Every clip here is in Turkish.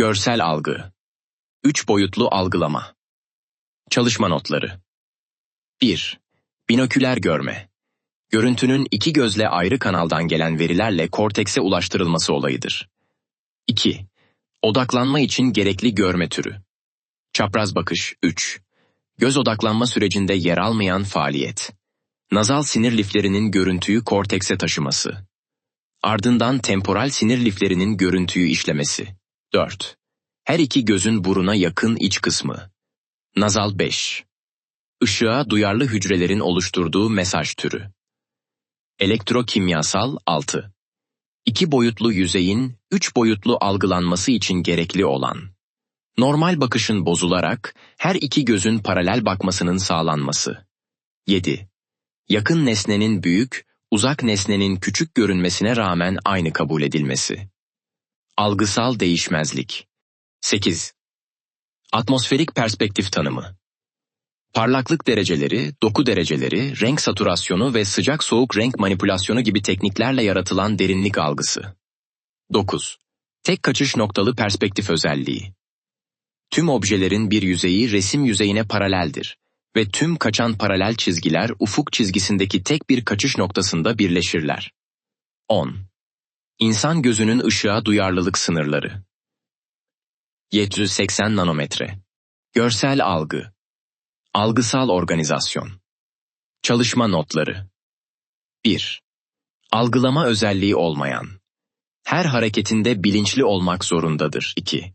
Görsel algı. Üç boyutlu algılama. Çalışma notları. 1. Binoküler görme. Görüntünün iki gözle ayrı kanaldan gelen verilerle kortekse ulaştırılması olayıdır. 2. Odaklanma için gerekli görme türü. Çapraz bakış 3. Göz odaklanma sürecinde yer almayan faaliyet. Nazal sinir liflerinin görüntüyü kortekse taşıması. Ardından temporal sinir liflerinin görüntüyü işlemesi. 4. Her iki gözün buruna yakın iç kısmı. Nazal 5. Işığa duyarlı hücrelerin oluşturduğu mesaj türü. Elektrokimyasal 6. İki boyutlu yüzeyin üç boyutlu algılanması için gerekli olan. Normal bakışın bozularak her iki gözün paralel bakmasının sağlanması. 7. Yakın nesnenin büyük, uzak nesnenin küçük görünmesine rağmen aynı kabul edilmesi. Algısal değişmezlik. 8. Atmosferik perspektif tanımı. Parlaklık dereceleri, doku dereceleri, renk saturasyonu ve sıcak-soğuk renk manipülasyonu gibi tekniklerle yaratılan derinlik algısı. 9. Tek kaçış noktalı perspektif özelliği. Tüm objelerin bir yüzeyi resim yüzeyine paraleldir ve tüm kaçan paralel çizgiler ufuk çizgisindeki tek bir kaçış noktasında birleşirler. 10. İnsan gözünün ışığa duyarlılık sınırları. 780 nanometre. Görsel algı. Algısal organizasyon. Çalışma notları. 1. Algılama özelliği olmayan. Her hareketinde bilinçli olmak zorundadır. 2.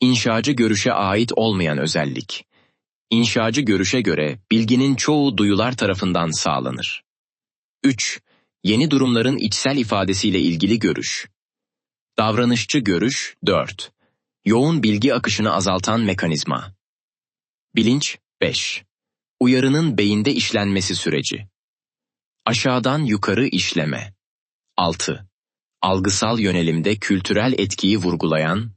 İnşacı görüşe ait olmayan özellik. İnşacı görüşe göre bilginin çoğu duyular tarafından sağlanır. 3. Yeni durumların içsel ifadesiyle ilgili görüş. Davranışçı görüş 4. Yoğun bilgi akışını azaltan mekanizma. Bilinç 5. Uyarının beyinde işlenmesi süreci. Aşağıdan yukarı işleme. 6. Algısal yönelimde kültürel etkiyi vurgulayan,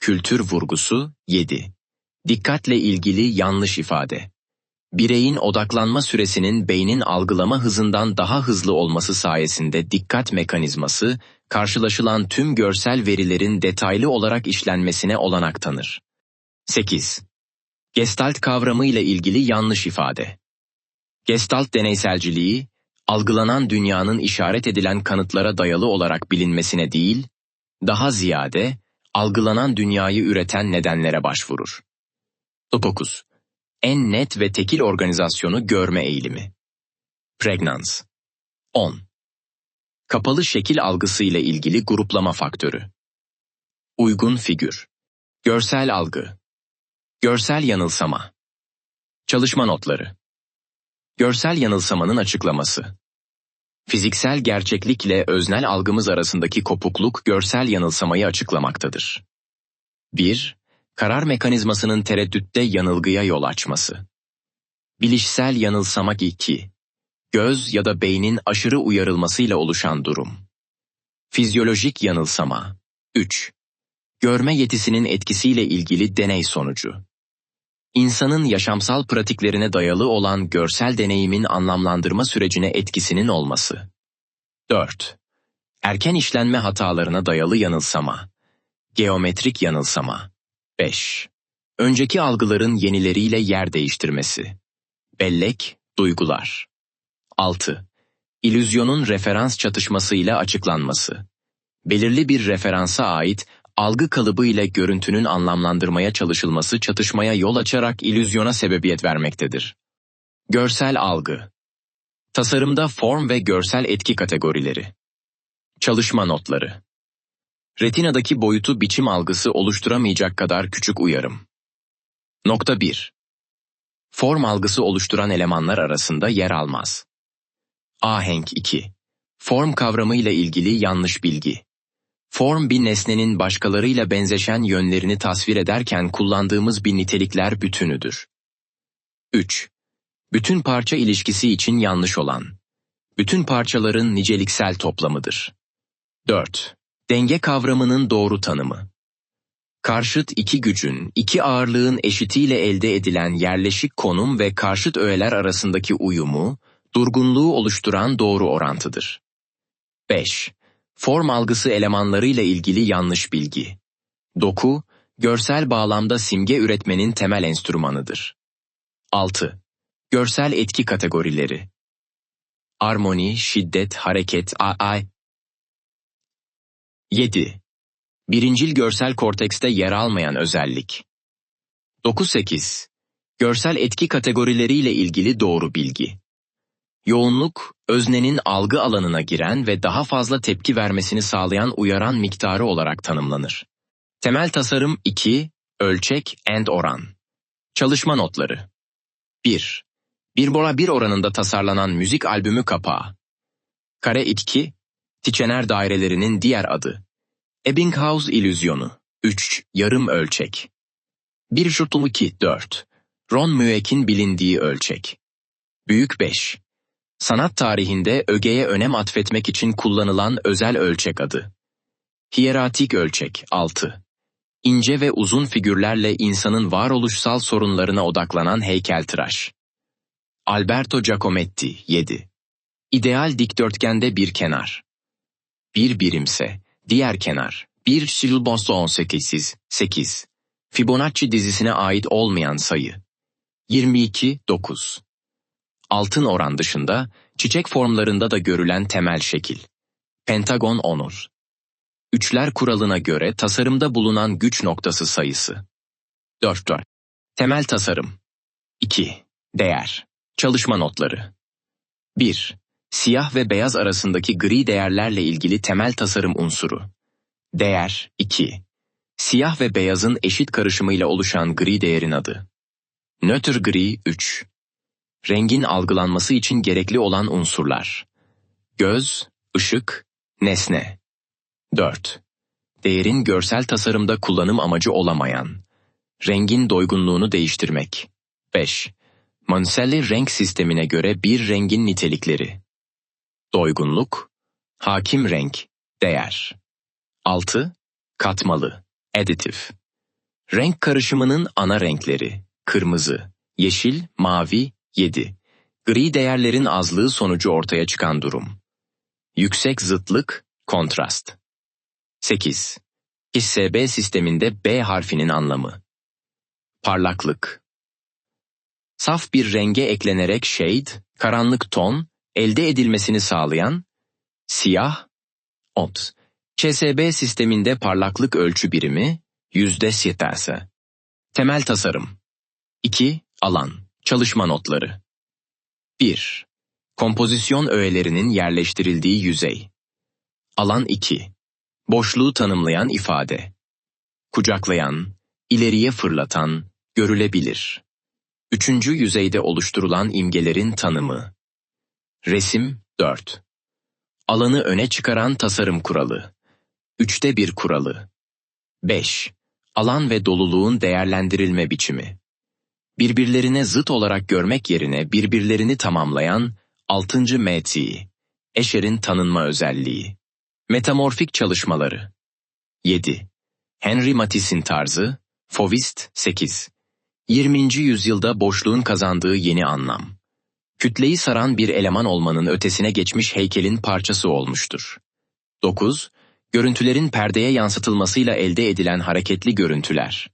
kültür vurgusu 7. Dikkatle ilgili yanlış ifade. Bireyin odaklanma süresinin beynin algılama hızından daha hızlı olması sayesinde dikkat mekanizması, karşılaşılan tüm görsel verilerin detaylı olarak işlenmesine olanak tanır. 8. Gestalt kavramı ile ilgili yanlış ifade. Gestalt deneyselciliği, algılanan dünyanın işaret edilen kanıtlara dayalı olarak bilinmesine değil, daha ziyade algılanan dünyayı üreten nedenlere başvurur. 9. En net ve tekil organizasyonu görme eğilimi. Pregnans. 10. Kapalı şekil algısı ile ilgili gruplama faktörü. Uygun figür. Görsel algı. Görsel yanılsama. Çalışma notları. Görsel yanılsamanın açıklaması. Fiziksel gerçeklikle öznel algımız arasındaki kopukluk görsel yanılsamayı açıklamaktadır. 1. Karar mekanizmasının tereddütte yanılgıya yol açması. Bilişsel yanılsamak 2. Göz ya da beynin aşırı uyarılmasıyla oluşan durum. Fizyolojik yanılsama 3. Görme yetisinin etkisiyle ilgili deney sonucu. İnsanın yaşamsal pratiklerine dayalı olan görsel deneyimin anlamlandırma sürecine etkisinin olması. 4. Erken işlenme hatalarına dayalı yanılsama. Geometrik yanılsama. 5. Önceki algıların yenileriyle yer değiştirmesi. Bellek, duygular. 6. İllüzyonun referans çatışmasıyla açıklanması. Belirli bir referansa ait algı kalıbı ile görüntünün anlamlandırmaya çalışılması çatışmaya yol açarak illüzyona sebebiyet vermektedir. Görsel algı Tasarımda form ve görsel etki kategorileri Çalışma notları Retinadaki boyutu biçim algısı oluşturamayacak kadar küçük uyarım. Nokta 1. Form algısı oluşturan elemanlar arasında yer almaz. Ahenk 2. Form kavramı ile ilgili yanlış bilgi. Form bir nesnenin başkalarıyla benzeşen yönlerini tasvir ederken kullandığımız bir nitelikler bütünüdür. 3. Bütün parça ilişkisi için yanlış olan. Bütün parçaların niceliksel toplamıdır. 4. Denge kavramının doğru tanımı. Karşıt iki gücün, iki ağırlığın eşitiyle elde edilen yerleşik konum ve karşıt öğeler arasındaki uyumu, durgunluğu oluşturan doğru orantıdır. 5. Form algısı elemanlarıyla ilgili yanlış bilgi. Doku, Görsel bağlamda simge üretmenin temel enstrümanıdır. 6. Görsel etki kategorileri. Armoni, şiddet, hareket, a 7. Birincil görsel kortekste yer almayan özellik. 9-8. Görsel etki kategorileriyle ilgili doğru bilgi. Yoğunluk, öznenin algı alanına giren ve daha fazla tepki vermesini sağlayan uyaran miktarı olarak tanımlanır. Temel tasarım 2, ölçek and oran. Çalışma notları. 1. 1 bora 1 oranında tasarlanan müzik albümü kapağı. Kare 2, Tiçener dairelerinin diğer adı. Ebbinghaus illüzyonu. 3. Yarım ölçek. 1 şutul 2, 4. Ron Mueck'in bilindiği ölçek. Büyük 5. Sanat tarihinde ögeye önem atfetmek için kullanılan özel ölçek adı. Hiyeratik ölçek 6. İnce ve uzun figürlerle insanın varoluşsal sorunlarına odaklanan heykeltıraş. Alberto Giacometti 7. İdeal dikdörtgende bir kenar. Bir birimse, diğer kenar, bir Silbosto 18, 8. Fibonacci dizisine ait olmayan sayı. 22, 9. Altın oran dışında, çiçek formlarında da görülen temel şekil. Pentagon onur. Üçler kuralına göre tasarımda bulunan güç noktası sayısı. 4. 4. Temel tasarım. 2. Değer. Çalışma notları. 1. Siyah ve beyaz arasındaki gri değerlerle ilgili temel tasarım unsuru. Değer 2. Siyah ve beyazın eşit karışımıyla oluşan gri değerin adı. Nötr gri 3. Rengin algılanması için gerekli olan unsurlar. Göz, ışık, nesne. 4. Değerin görsel tasarımda kullanım amacı olamayan. Rengin doygunluğunu değiştirmek. 5. Monselli renk sistemine göre bir rengin nitelikleri. Doygunluk, hakim renk, değer. 6. Katmalı, additif. Renk karışımının ana renkleri, kırmızı, yeşil, mavi, 7. Gri değerlerin azlığı sonucu ortaya çıkan durum. Yüksek zıtlık, kontrast. 8. SB sisteminde B harfinin anlamı. Parlaklık. Saf bir renge eklenerek shade, karanlık ton, elde edilmesini sağlayan, siyah, ot. CSB sisteminde parlaklık ölçü birimi, yüzde siyetelse. Temel tasarım. 2. Alan. Çalışma notları. 1. Kompozisyon öğelerinin yerleştirildiği yüzey. Alan 2. Boşluğu tanımlayan ifade. Kucaklayan, ileriye fırlatan, görülebilir. Üçüncü yüzeyde oluşturulan imgelerin tanımı. Resim 4. Alanı öne çıkaran tasarım kuralı. Üçte bir kuralı. 5. Alan ve doluluğun değerlendirilme biçimi. Birbirlerine zıt olarak görmek yerine birbirlerini tamamlayan 6. meti. Escher'in tanınma özelliği. Metamorfik çalışmaları. 7. Henry Matisse'in tarzı, Fauvist 8. 20. yüzyılda boşluğun kazandığı yeni anlam. Kütleyi saran bir eleman olmanın ötesine geçmiş heykelin parçası olmuştur. 9. Görüntülerin perdeye yansıtılmasıyla elde edilen hareketli görüntüler.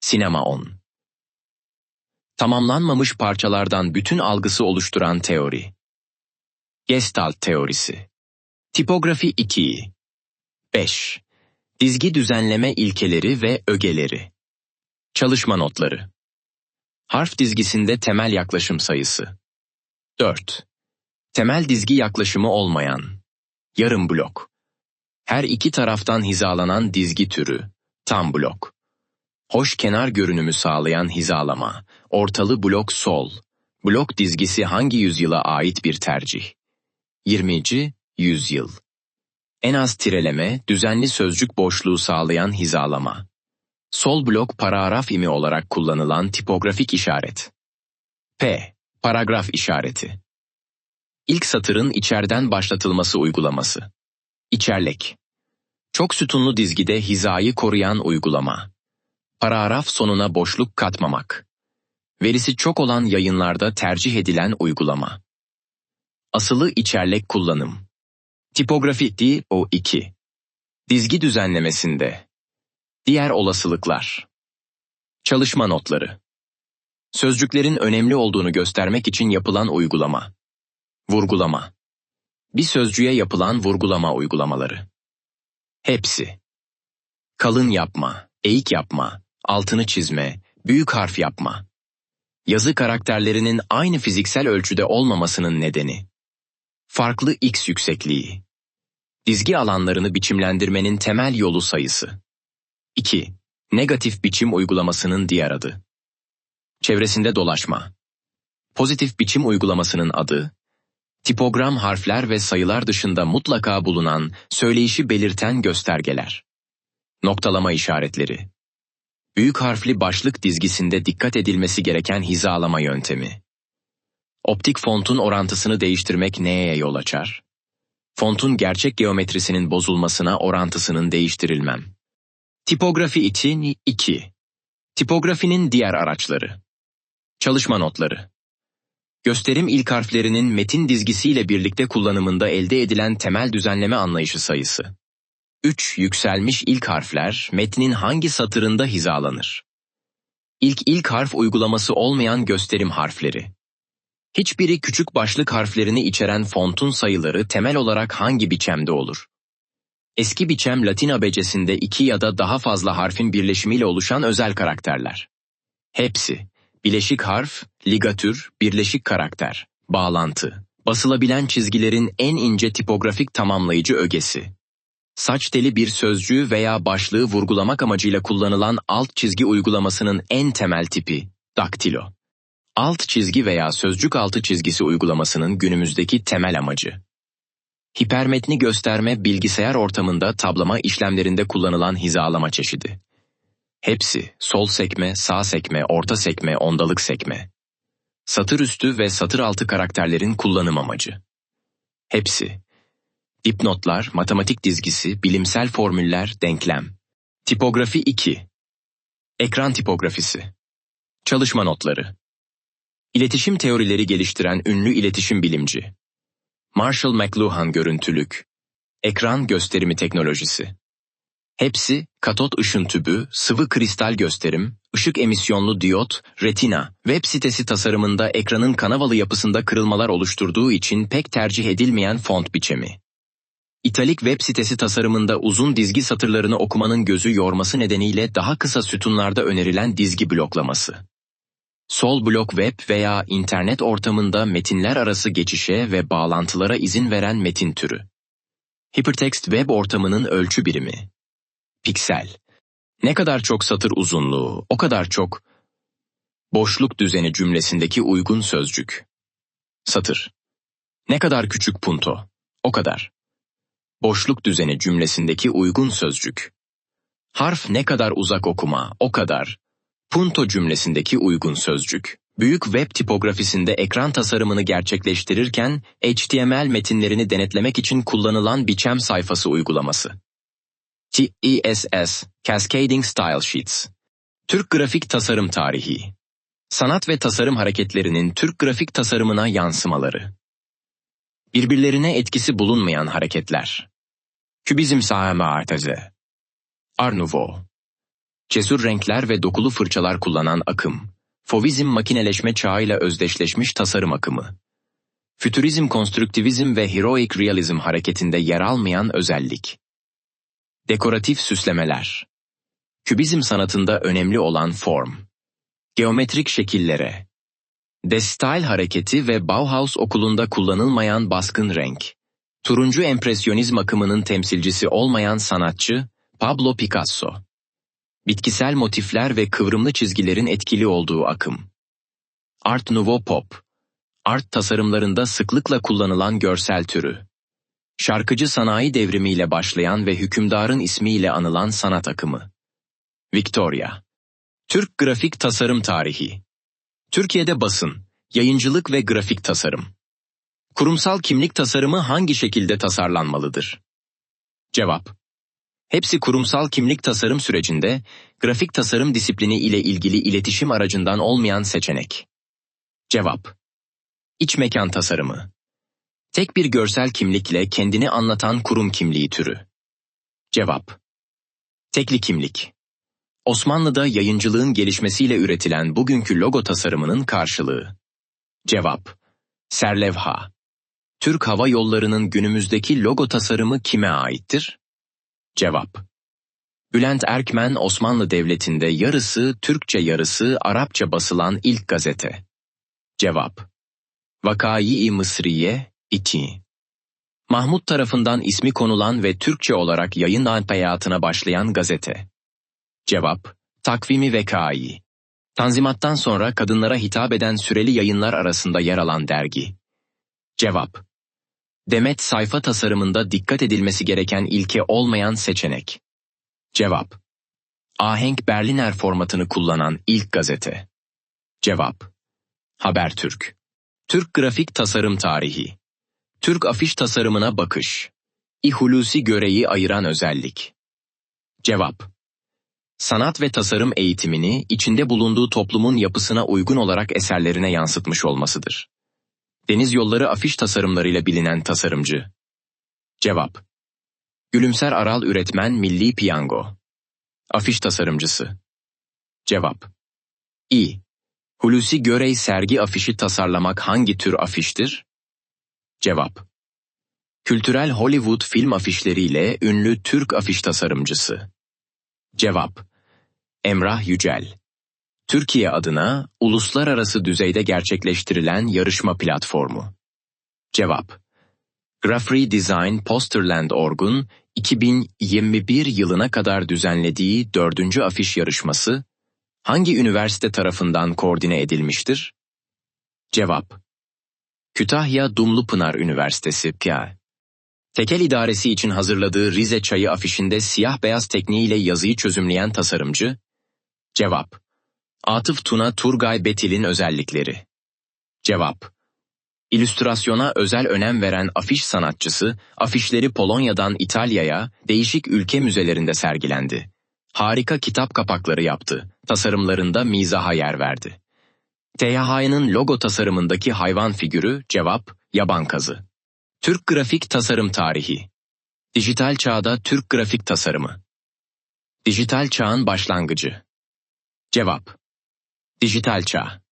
Sinema 10. Tamamlanmamış parçalardan bütün algısı oluşturan teori. Gestalt teorisi. Tipografi 2. 5. Dizgi düzenleme ilkeleri ve ögeleri. Çalışma notları. Harf dizgisinde temel yaklaşım sayısı. 4. Temel dizgi yaklaşımı olmayan. Yarım blok. Her iki taraftan hizalanan dizgi türü. Tam blok. Hoş kenar görünümü sağlayan hizalama. Ortalı blok sol. Blok dizgisi hangi yüzyıla ait bir tercih? 20. yüzyıl. En az tireleme, düzenli sözcük boşluğu sağlayan hizalama. Sol blok paragraf imi olarak kullanılan tipografik işaret. P. Paragraf işareti. İlk satırın içerden başlatılması uygulaması. İçerlek. Çok sütunlu dizgide hizayı koruyan uygulama. Paragraf sonuna boşluk katmamak. Verisi çok olan yayınlarda tercih edilen uygulama. Asılı içerlek kullanım. Tipografi DO2. Dizgi düzenlemesinde. Diğer olasılıklar. Çalışma notları. Sözcüklerin önemli olduğunu göstermek için yapılan uygulama. Vurgulama. Bir sözcüğe yapılan vurgulama uygulamaları. Hepsi. Kalın yapma, eğik yapma, altını çizme, büyük harf yapma. Yazı karakterlerinin aynı fiziksel ölçüde olmamasının nedeni. Farklı x yüksekliği. Dizgi alanlarını biçimlendirmenin temel yolu sayısı. 2. Negatif biçim uygulamasının diğer adı. Çevresinde dolaşma. Pozitif biçim uygulamasının adı, tipogram harfler ve sayılar dışında mutlaka bulunan, söyleyişi belirten göstergeler. Noktalama işaretleri. Büyük harfli başlık dizgisinde dikkat edilmesi gereken hizalama yöntemi. Optik fontun orantısını değiştirmek neye yol açar? Fontun gerçek geometrisinin bozulmasına orantısının değiştirilmem. Tipografi için 2. Tipografinin diğer araçları. Çalışma notları. Gösterim ilk harflerinin metin dizgisiyle birlikte kullanımında elde edilen temel düzenleme anlayışı sayısı. 3 yükselmiş ilk harfler metnin hangi satırında hizalanır? İlk ilk harf uygulaması olmayan gösterim harfleri. Hiçbiri küçük başlık harflerini içeren fontun sayıları temel olarak hangi biçemde olur? Eski biçem Latin abecesinde iki ya da daha fazla harfin birleşimiyle oluşan özel karakterler. Hepsi, bileşik harf, ligatür, birleşik karakter, bağlantı, basılabilen çizgilerin en ince tipografik tamamlayıcı ögesi. Saç teli bir sözcüğü veya başlığı vurgulamak amacıyla kullanılan alt çizgi uygulamasının en temel tipi, daktilo. Alt çizgi veya sözcük altı çizgisi uygulamasının günümüzdeki temel amacı. Hipermetni gösterme bilgisayar ortamında tablama işlemlerinde kullanılan hizalama çeşidi. Hepsi sol sekme, sağ sekme, orta sekme, ondalık sekme. Satır üstü ve satır altı karakterlerin kullanım amacı. Hepsi. Dipnotlar, matematik dizgisi, bilimsel formüller, denklem. Tipografi 2. Ekran tipografisi. Çalışma notları. İletişim teorileri geliştiren ünlü iletişim bilimci. Marshall McLuhan görüntülük. Ekran gösterimi teknolojisi. Hepsi katot ışın tübü, sıvı kristal gösterim, ışık emisyonlu diyot, retina, web sitesi tasarımında ekranın kanavalı yapısında kırılmalar oluşturduğu için pek tercih edilmeyen font biçimi. İtalik web sitesi tasarımında uzun dizgi satırlarını okumanın gözü yorması nedeniyle daha kısa sütunlarda önerilen dizgi bloklaması. Sol blok web veya internet ortamında metinler arası geçişe ve bağlantılara izin veren metin türü. Hypertext web ortamının ölçü birimi. Piksel. Ne kadar çok satır uzunluğu, o kadar çok boşluk düzeni cümlesindeki uygun sözcük. Satır. Ne kadar küçük punto, o kadar. Boşluk düzeni cümlesindeki uygun sözcük. Harf ne kadar uzak okuma, o kadar. Punto cümlesindeki uygun sözcük. Büyük web tipografisinde ekran tasarımını gerçekleştirirken HTML metinlerini denetlemek için kullanılan biçem sayfası uygulaması. TESS, Cascading Style Sheets. Türk Grafik Tasarım Tarihi. Sanat ve tasarım hareketlerinin Türk grafik tasarımına yansımaları. Birbirlerine etkisi bulunmayan hareketler. Kübizm sahame artezi. Art Nouveau. Cesur renkler ve dokulu fırçalar kullanan akım. Fovizm makineleşme çağıyla özdeşleşmiş tasarım akımı. Fütürizm konstruktivizm ve heroic realizm hareketinde yer almayan özellik. Dekoratif süslemeler. Kübizm sanatında önemli olan form. Geometrik şekillere. De Style hareketi ve Bauhaus okulunda kullanılmayan baskın renk. Turuncu empresyonizm akımının temsilcisi olmayan sanatçı Pablo Picasso. Bitkisel motifler ve kıvrımlı çizgilerin etkili olduğu akım. Art Nouveau Pop. Art tasarımlarında sıklıkla kullanılan görsel türü. Şarkıcı sanayi devrimiyle başlayan ve hükümdarın ismiyle anılan sanat akımı. Victoria. Türk grafik tasarım tarihi. Türkiye'de basın, yayıncılık ve grafik tasarım. Kurumsal kimlik tasarımı hangi şekilde tasarlanmalıdır? Cevap. Hepsi kurumsal kimlik tasarım sürecinde grafik tasarım disiplini ile ilgili iletişim aracından olmayan seçenek. Cevap. İç mekan tasarımı. Tek bir görsel kimlikle kendini anlatan kurum kimliği türü. Cevap. Tekli kimlik. Osmanlı'da yayıncılığın gelişmesiyle üretilen bugünkü logo tasarımının karşılığı. Cevap. Serlevha. Türk Hava Yolları'nın günümüzdeki logo tasarımı kime aittir? Cevap. Bülent Erkmen Osmanlı Devleti'nde yarısı Türkçe yarısı Arapça basılan ilk gazete. Cevap. Vakai-i Mısriye, İti. Mahmut tarafından ismi konulan ve Türkçe olarak yayın hayatına başlayan gazete. Cevap, Takvimi Vekai. Tanzimattan sonra kadınlara hitap eden süreli yayınlar arasında yer alan dergi. Cevap, Demet sayfa tasarımında dikkat edilmesi gereken ilke olmayan seçenek. Cevap, Ahenk Berliner formatını kullanan ilk gazete. Cevap, Habertürk. Türk grafik tasarım tarihi. Türk afiş tasarımına bakış. İhulusi göreyi ayıran özellik. Cevap. Sanat ve tasarım eğitimini içinde bulunduğu toplumun yapısına uygun olarak eserlerine yansıtmış olmasıdır. Deniz yolları afiş tasarımlarıyla bilinen tasarımcı. Cevap. Gülümser Aral Üretmen Milli Piyango. Afiş tasarımcısı. Cevap. İ. Hulusi Görey sergi afişi tasarlamak hangi tür afiştir? Cevap. Kültürel Hollywood film afişleriyle ünlü Türk afiş tasarımcısı. Cevap. Emrah Yücel. Türkiye adına uluslararası düzeyde gerçekleştirilen yarışma platformu. Cevap. Graphic Design Posterland Org'un 2021 yılına kadar düzenlediği dördüncü afiş yarışması, hangi üniversite tarafından koordine edilmiştir? Cevap. Kütahya Dumlupınar Üniversitesi PIA. Tekel idaresi için hazırladığı Rize çayı afişinde siyah beyaz tekniğiyle yazıyı çözümleyen tasarımcı, Cevap. Atıf Tuna Turgay Betil'in özellikleri. Cevap. İllüstrasyona özel önem veren afiş sanatçısı, afişleri Polonya'dan İtalya'ya, değişik ülke müzelerinde sergilendi. Harika kitap kapakları yaptı, tasarımlarında mizaha yer verdi. TYH'nın logo tasarımındaki hayvan figürü, cevap, yaban kazı. Türk grafik tasarım tarihi. Dijital çağda Türk grafik tasarımı. Dijital çağın başlangıcı. Cevap. Dijital çağ.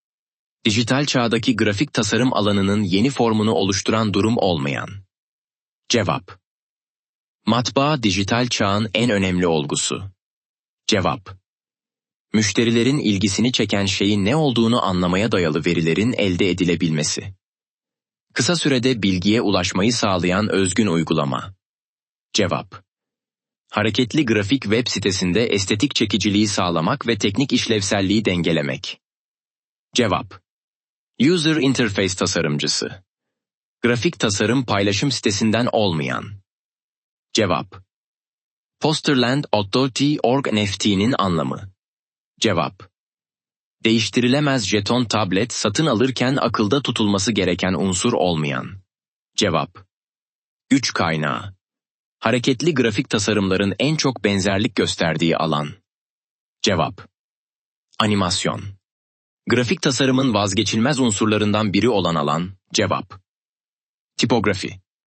Dijital çağdaki grafik tasarım alanının yeni formunu oluşturan durum olmayan. Cevap. Matbaa dijital çağın en önemli olgusu. Cevap. Müşterilerin ilgisini çeken şeyin ne olduğunu anlamaya dayalı verilerin elde edilebilmesi. Kısa sürede bilgiye ulaşmayı sağlayan özgün uygulama. Cevap. Hareketli grafik web sitesinde estetik çekiciliği sağlamak ve teknik işlevselliği dengelemek. Cevap. User Interface tasarımcısı. Grafik tasarım paylaşım sitesinden olmayan. Cevap. Posterland Authority Org NFT'nin anlamı. Cevap. Değiştirilemez jeton tablet satın alırken akılda tutulması gereken unsur olmayan. Cevap. Güç kaynağı. Hareketli grafik tasarımların en çok benzerlik gösterdiği alan. Cevap. Animasyon. Grafik tasarımın vazgeçilmez unsurlarından biri olan alan, cevap. Tipografi.